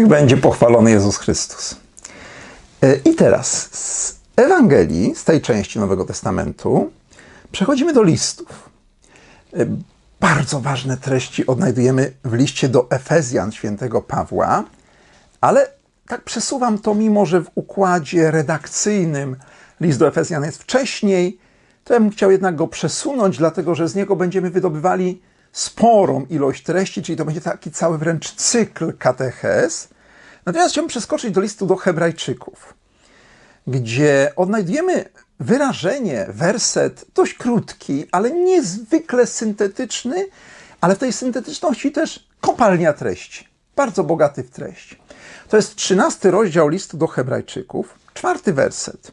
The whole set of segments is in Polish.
Niech będzie pochwalony Jezus Chrystus. E, I teraz z Ewangelii, z tej części Nowego Testamentu, przechodzimy do listów. E, Bardzo ważne treści odnajdujemy w liście do Efezjan świętego Pawła, ale tak przesuwam to, mimo że w układzie redakcyjnym list do Efezjan jest wcześniej, to ja bym chciał jednak go przesunąć, dlatego że z niego będziemy wydobywali sporą ilość treści, czyli to będzie taki cały wręcz cykl katechez. Natomiast chciałbym przeskoczyć do listu do Hebrajczyków, gdzie odnajdujemy wyrażenie, werset dość krótki, ale niezwykle syntetyczny, ale w tej syntetyczności też kopalnia treści, bardzo bogaty w treść. To jest trzynasty rozdział listu do Hebrajczyków, czwarty werset.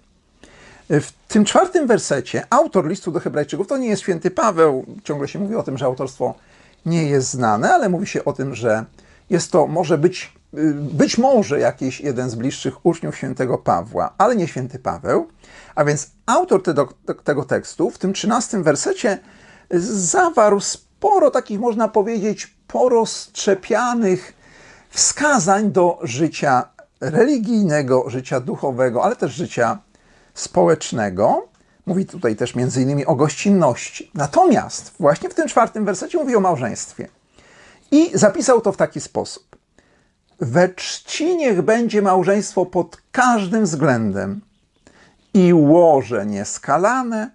W tym czwartym wersecie autor listu do Hebrajczyków to nie jest święty Paweł. Ciągle się mówi o tym, że autorstwo nie jest znane, ale mówi się o tym, że jest to może być, y, być może jakiś jeden z bliższych uczniów świętego Pawła, ale nie święty Paweł. A więc autor tego, tego tekstu w tym trzynastym wersecie zawarł sporo takich, można powiedzieć, porozczepianych wskazań do życia religijnego, życia duchowego, ale też życia społecznego. Mówi tutaj też między innymi o gościnności. Natomiast właśnie w tym czwartym wersecie mówi o małżeństwie. I zapisał to w taki sposób. We czci niech będzie małżeństwo pod każdym względem i łoże nieskalane,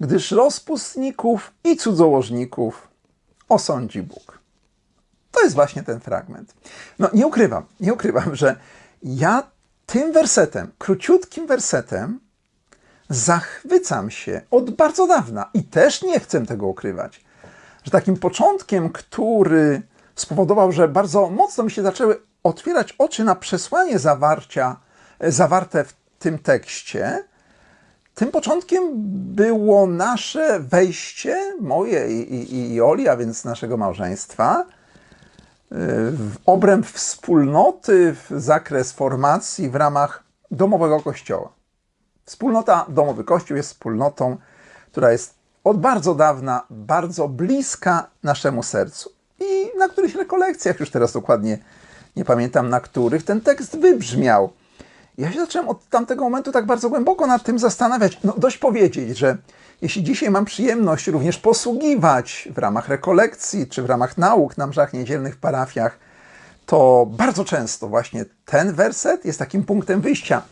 gdyż rozpustników i cudzołożników osądzi Bóg. To jest właśnie ten fragment. No nie ukrywam, nie ukrywam, że ja tym wersetem, króciutkim wersetem, zachwycam się od bardzo dawna i też nie chcę tego ukrywać, że takim początkiem, który spowodował, że bardzo mocno mi się zaczęły otwierać oczy na przesłanie zawarcia, zawarte w tym tekście, tym początkiem było nasze wejście, moje i, i, i Oli, a więc naszego małżeństwa, w obręb wspólnoty, w zakres formacji w ramach domowego kościoła. Wspólnota Domowy Kościół jest wspólnotą, która jest od bardzo dawna bardzo bliska naszemu sercu. I na których rekolekcjach, już teraz dokładnie nie pamiętam na których, ten tekst wybrzmiał. Ja się zacząłem od tamtego momentu tak bardzo głęboko nad tym zastanawiać. No, dość powiedzieć, że jeśli dzisiaj mam przyjemność również posługiwać w ramach rekolekcji czy w ramach nauk na mszach niedzielnych w parafiach, to bardzo często właśnie ten werset jest takim punktem wyjścia.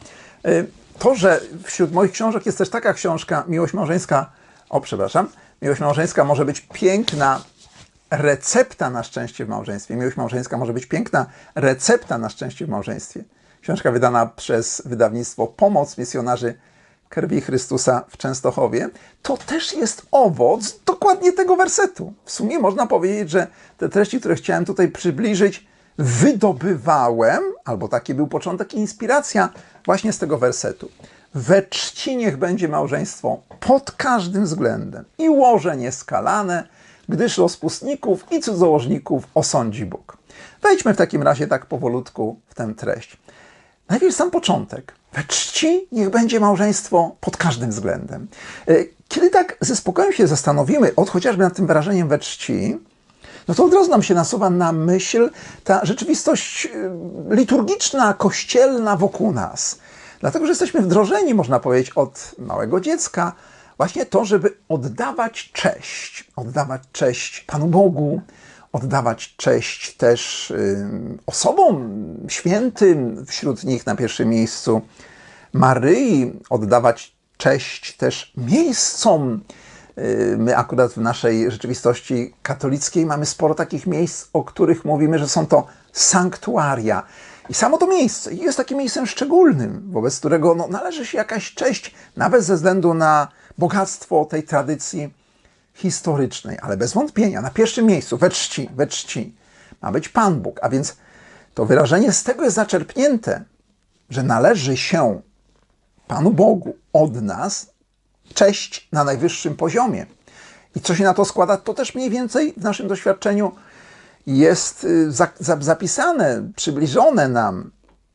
Y, to, że wśród moich książek jest też taka książka, Miłość Małżeńska, o przepraszam, Miłość Małżeńska może być piękna recepta na szczęście w małżeństwie. Miłość Małżeńska może być piękna recepta na szczęście w małżeństwie. Książka wydana przez wydawnictwo Pomoc Misjonarzy Krwi Chrystusa w Częstochowie, to też jest owoc dokładnie tego wersetu. W sumie można powiedzieć, że te treści, które chciałem tutaj przybliżyć, wydobywałem, albo taki był początek inspiracja właśnie z tego wersetu. We czci niech będzie małżeństwo pod każdym względem i łoże nieskalane, gdyż rozpustników i cudzołożników osądzi Bóg. Wejdźmy w takim razie tak powolutku w tę treść. Najpierw sam początek. We czci niech będzie małżeństwo pod każdym względem. E, kiedy tak ze spokojem się zastanowimy, od chociażby nad tym wyrażeniem we czci, no to od razu nam się nasuwa na myśl ta rzeczywistość e, liturgiczna, kościelna wokół nas. Dlatego, że jesteśmy wdrożeni, można powiedzieć, od małego dziecka, właśnie to, żeby oddawać cześć, oddawać cześć Panu Bogu, oddawać cześć też osobom świętym, wśród nich na pierwszym miejscu Maryi, oddawać cześć też miejscom. My akurat w naszej rzeczywistości katolickiej mamy sporo takich miejsc, o których mówimy, że są to sanktuaria. I samo to miejsce jest takim miejscem szczególnym, wobec którego no, należy się jakaś cześć, nawet ze względu na bogactwo tej tradycji historycznej, ale bez wątpienia na pierwszym miejscu, we czci, we czci, ma być Pan Bóg. A więc to wyrażenie z tego jest zaczerpnięte, że należy się Panu Bogu od nas cześć na najwyższym poziomie. I co się na to składa, to też mniej więcej w naszym doświadczeniu jest y, zapisane, przybliżone nam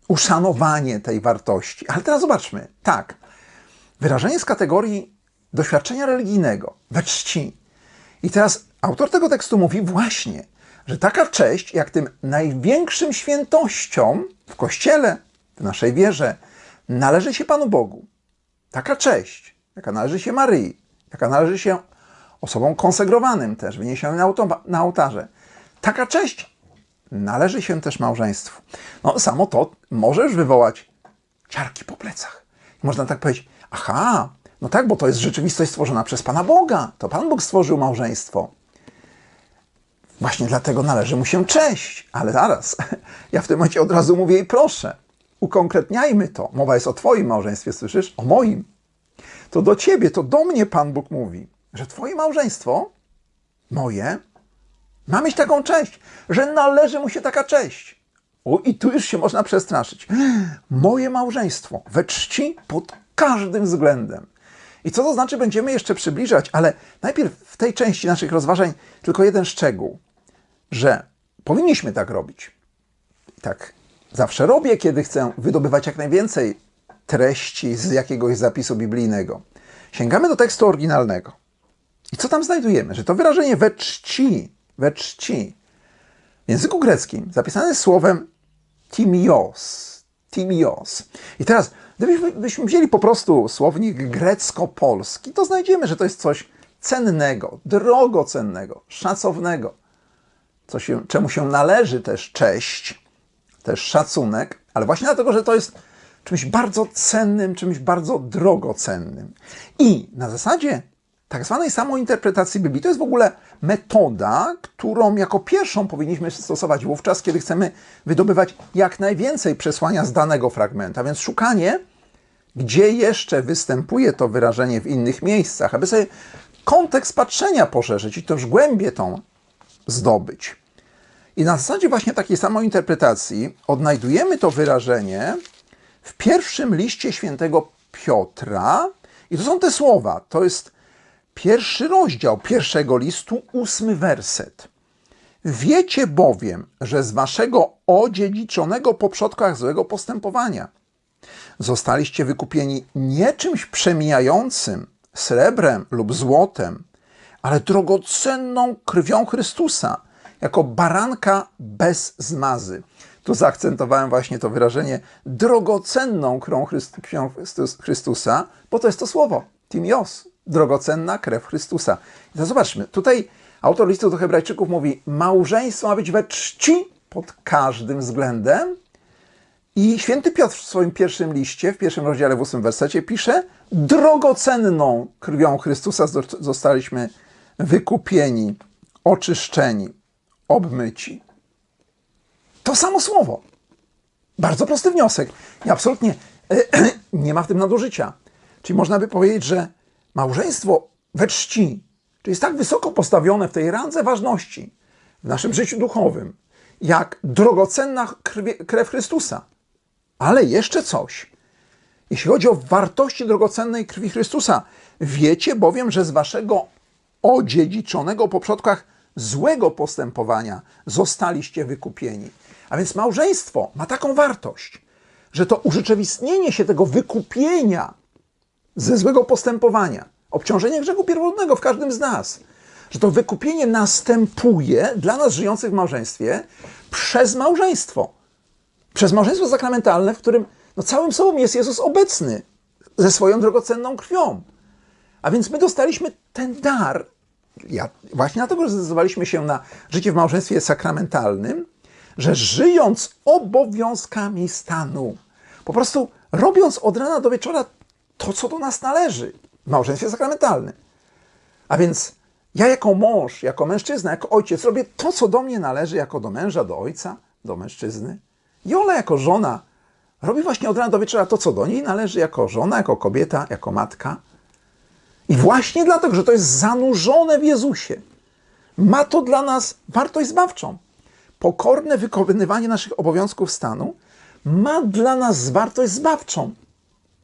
uszanowanie tej wartości. Ale teraz zobaczmy, tak, wyrażenie z kategorii doświadczenia religijnego we czci. I teraz autor tego tekstu mówi właśnie, że taka cześć, jak tym największym świętościom w Kościele, w naszej wierze, należy się Panu Bogu. Taka cześć, jaka należy się Maryi, jaka należy się osobom konsegrowanym też, wyniesionym na, na ołtarze. Taka cześć należy się też małżeństwu. No, samo to może już wywołać ciarki po plecach. Można tak powiedzieć, aha, no tak, bo to jest rzeczywistość stworzona przez Pana Boga. To Pan Bóg stworzył małżeństwo. Właśnie dlatego należy mu się cześć. Ale zaraz, ja w tym momencie od razu mówię i proszę, ukonkretniajmy to. Mowa jest o Twoim małżeństwie, słyszysz? O moim. To do Ciebie, to do mnie Pan Bóg mówi, że Twoje małżeństwo, moje, ma mieć taką cześć, że należy mu się taka cześć. O, i tu już się można przestraszyć. Moje małżeństwo we czci pod każdym względem. I co to znaczy, będziemy jeszcze przybliżać, ale najpierw w tej części naszych rozważań tylko jeden szczegół, że powinniśmy tak robić. Tak zawsze robię, kiedy chcę wydobywać jak najwięcej treści z jakiegoś zapisu biblijnego. Sięgamy do tekstu oryginalnego. I co tam znajdujemy? Że to wyrażenie we czci, we czci w języku greckim zapisane słowem timios. Timios. I teraz, gdybyśmy wzięli po prostu słownik grecko-polski, to znajdziemy, że to jest coś cennego, drogocennego, szacownego, co się, czemu się należy też cześć, też szacunek, ale właśnie dlatego, że to jest czymś bardzo cennym, czymś bardzo drogocennym. I na zasadzie tak zwanej samointerpretacji Biblii to jest w ogóle metoda, którą jako pierwszą powinniśmy stosować wówczas, kiedy chcemy wydobywać jak najwięcej przesłania z danego fragmenta. Więc szukanie, gdzie jeszcze występuje to wyrażenie w innych miejscach, aby sobie kontekst patrzenia poszerzyć i też głębię tą zdobyć. I na zasadzie właśnie takiej samointerpretacji odnajdujemy to wyrażenie w pierwszym liście świętego Piotra. I to są te słowa. To jest pierwszy rozdział pierwszego listu, ósmy werset. Wiecie bowiem, że z waszego odziedziczonego po przodkach złego postępowania zostaliście wykupieni nie czymś przemijającym, srebrem lub złotem, ale drogocenną krwią Chrystusa, jako baranka bez zmazy. Tu zaakcentowałem właśnie to wyrażenie drogocenną krwią Chrystusa, bo to jest to słowo, timios, drogocenna krew Chrystusa. I zobaczmy, tutaj autor listu do Hebrajczyków mówi: Małżeństwo ma być we czci pod każdym względem. I święty Piotr w swoim pierwszym liście, w pierwszym rozdziale, w ósmym wersecie pisze: Drogocenną krwią Chrystusa zostaliśmy wykupieni, oczyszczeni, obmyci. To samo słowo. Bardzo prosty wniosek. I absolutnie nie ma w tym nadużycia. Czyli można by powiedzieć, że małżeństwo we czci, czyli jest tak wysoko postawione w tej randze ważności w naszym życiu duchowym, jak drogocenna krew Chrystusa. Ale jeszcze coś. Jeśli chodzi o wartości drogocennej krwi Chrystusa, wiecie bowiem, że z waszego odziedziczonego po przodkach złego postępowania zostaliście wykupieni. A więc małżeństwo ma taką wartość, że to urzeczywistnienie się tego wykupienia ze złego postępowania, obciążenie grzechu pierwotnego w każdym z nas, że to wykupienie następuje dla nas żyjących w małżeństwie przez małżeństwo. Przez małżeństwo sakramentalne, w którym no, całym sobą jest Jezus obecny ze swoją drogocenną krwią. A więc my dostaliśmy ten dar, ja, właśnie dlatego, zdecydowaliśmy się na życie w małżeństwie sakramentalnym, że żyjąc obowiązkami stanu, po prostu robiąc od rana do wieczora to, co do nas należy w małżeństwie sakramentalnym. A więc ja jako mąż, jako mężczyzna, jako ojciec robię to, co do mnie należy, jako do męża, do ojca, do mężczyzny. I ona jako żona robi właśnie od rana do wieczora to, co do niej należy, jako żona, jako kobieta, jako matka. I właśnie dlatego, że to jest zanurzone w Jezusie, ma to dla nas wartość zbawczą. Pokorne wykonywanie naszych obowiązków stanu ma dla nas wartość zbawczą.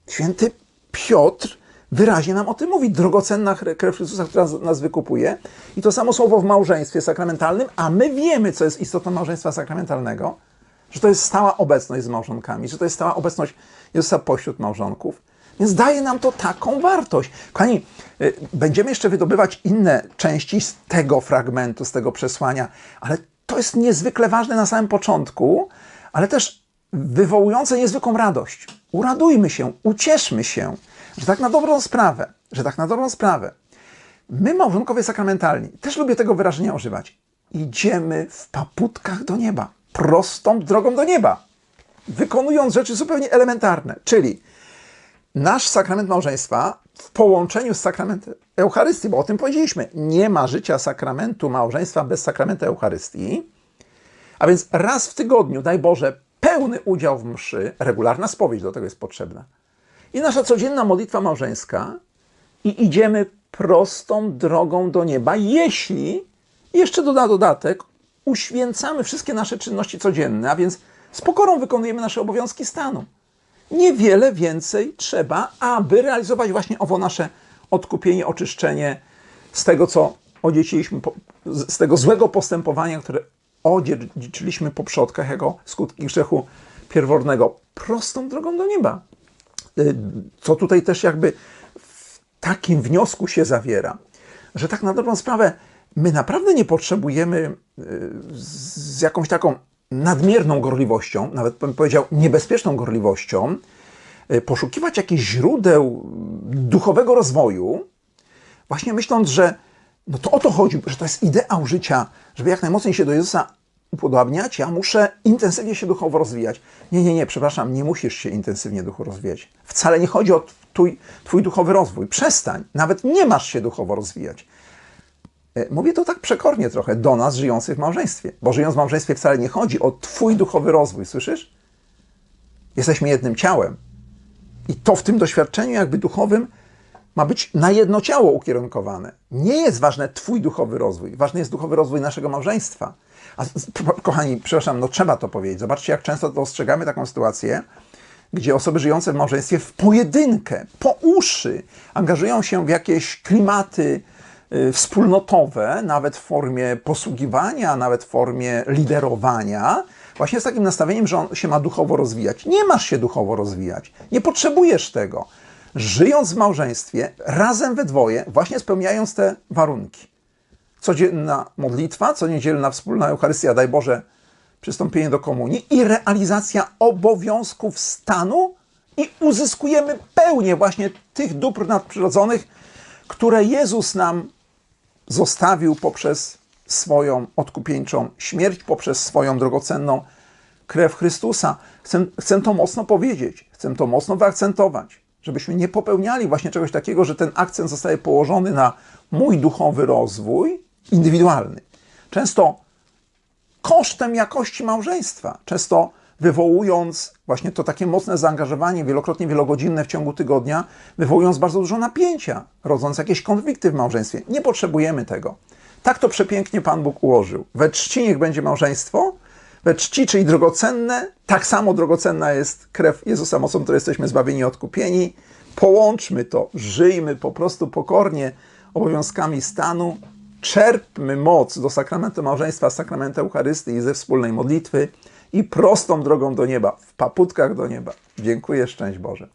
Święty Piotr wyraźnie nam o tym mówi. Drogocenna krew Chrystusa, która nas wykupuje. I to samo słowo w małżeństwie sakramentalnym, a my wiemy, co jest istotą małżeństwa sakramentalnego, że to jest stała obecność z małżonkami, że to jest stała obecność Jezusa pośród małżonków. Więc daje nam to taką wartość. Kochani, y, będziemy jeszcze wydobywać inne części z tego fragmentu, z tego przesłania, ale to jest niezwykle ważne na samym początku, ale też wywołujące niezwykłą radość. Uradujmy się, ucieszmy się, że tak na dobrą sprawę, że tak na dobrą sprawę. My, małżonkowie sakramentalni, też lubię tego wyrażenia używać. Idziemy w paputkach do nieba, prostą drogą do nieba, wykonując rzeczy zupełnie elementarne, czyli nasz sakrament małżeństwa w połączeniu z sakramentem Eucharystii, bo o tym powiedzieliśmy, nie ma życia sakramentu małżeństwa bez sakramentu Eucharystii, a więc raz w tygodniu, daj Boże, pełny udział w mszy, regularna spowiedź do tego jest potrzebna. I nasza codzienna modlitwa małżeńska i idziemy prostą drogą do nieba, jeśli jeszcze doda dodatek, uświęcamy wszystkie nasze czynności codzienne, a więc z pokorą wykonujemy nasze obowiązki stanu. Niewiele więcej trzeba, aby realizować właśnie owo nasze odkupienie, oczyszczenie z tego, co z z tego złego postępowania, które odziedziczyliśmy po przodkach jako skutki grzechu pierwornego, prostą drogą do nieba. Y, Co tutaj też jakby w takim wniosku się zawiera, że tak na dobrą sprawę my naprawdę nie potrzebujemy y, z jakąś taką nadmierną gorliwością, nawet bym powiedział niebezpieczną gorliwością, y, poszukiwać jakichś źródeł duchowego rozwoju, właśnie myśląc, że no to o to chodzi, że to jest ideał życia, żeby jak najmocniej się do Jezusa upodobniać, ja muszę intensywnie się duchowo rozwijać. Nie, nie, nie, przepraszam, nie musisz się intensywnie duchowo rozwijać. Wcale nie chodzi o twój, twój duchowy rozwój. Przestań, nawet nie masz się duchowo rozwijać. E, Mówię to tak przekornie trochę do nas żyjących w małżeństwie, bo żyjąc w małżeństwie wcale nie chodzi o twój duchowy rozwój, słyszysz? Jesteśmy jednym ciałem. I to w tym doświadczeniu jakby duchowym ma być na jedno ciało ukierunkowane. Nie jest ważny Twój duchowy rozwój, ważny jest duchowy rozwój naszego małżeństwa. A kochani, przepraszam, no trzeba to powiedzieć. Zobaczcie, jak często dostrzegamy taką sytuację, gdzie osoby żyjące w małżeństwie w pojedynkę, po uszy, angażują się w jakieś klimaty wspólnotowe, nawet w formie posługiwania, nawet w formie liderowania, właśnie z takim nastawieniem, że on się ma duchowo rozwijać. Nie masz się duchowo rozwijać, nie potrzebujesz tego. Żyjąc w małżeństwie, razem we dwoje, właśnie spełniając te warunki. Codzienna modlitwa, co niedzielna wspólna Eucharystia, daj Boże, przystąpienie do komunii i realizacja obowiązków stanu i uzyskujemy pełnię właśnie tych dóbr nadprzyrodzonych, które Jezus nam zostawił poprzez swoją odkupieńczą śmierć, poprzez swoją drogocenną krew Chrystusa. Chcę, chcę to mocno powiedzieć, chcę to mocno wyakcentować, żebyśmy nie popełniali właśnie czegoś takiego, że ten akcent zostaje położony na mój duchowy rozwój indywidualny. Często kosztem jakości małżeństwa, często wywołując właśnie to takie mocne zaangażowanie, wielokrotnie wielogodzinne w ciągu tygodnia, wywołując bardzo dużo napięcia, rodząc jakieś konflikty w małżeństwie. Nie potrzebujemy tego. Tak to przepięknie Pan Bóg ułożył. We czci niech będzie małżeństwo, we czci, czyli drogocenne, tak samo drogocenna jest krew Jezusa, mocą której jesteśmy zbawieni i odkupieni. Połączmy to, żyjmy po prostu pokornie obowiązkami stanu, czerpmy moc do sakramentu małżeństwa, sakramentu Eucharystii i ze wspólnej modlitwy i prostą drogą do nieba, w paputkach do nieba. Dziękuję, szczęść Boże.